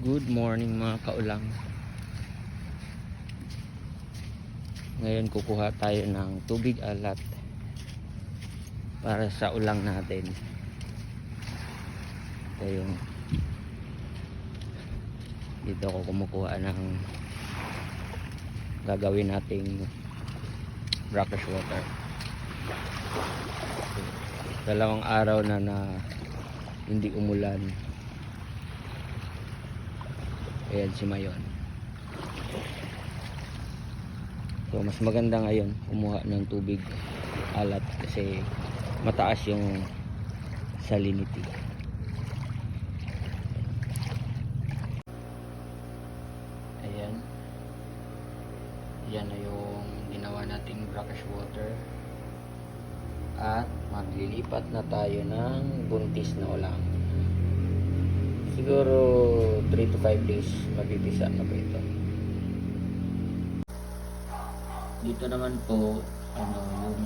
Good morning mga kaulang. Ngayon kukuha tayo ng tubig alat para sa ulang natin. Ito yung dito ako kumukuha ng gagawin nating brackish water. Dalawang araw na na hindi umulan. Ayan si Mayon. So mas maganda ngayon kumuha ng tubig alat kasi mataas yung salinity. Ayan. Yan na yung ginawa nating brackish water. At maglilipat na tayo ng buntis na ulang. Siguro 3 to 5 days mabibisa na po ito. Dito naman po ano yung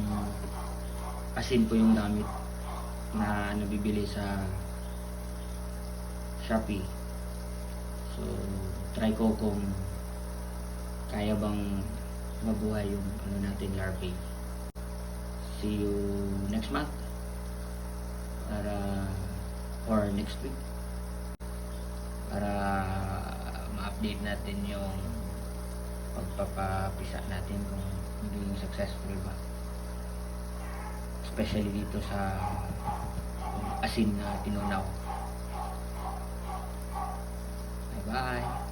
asin po yung gamit na nabibili sa Shopee. So try ko kung kaya bang mabuhay yung ano natin larvae. See you next month para or next week para ma-update natin yung pagpapapisa natin kung magiging successful ba. Especially dito sa asin na tinunaw. Bye bye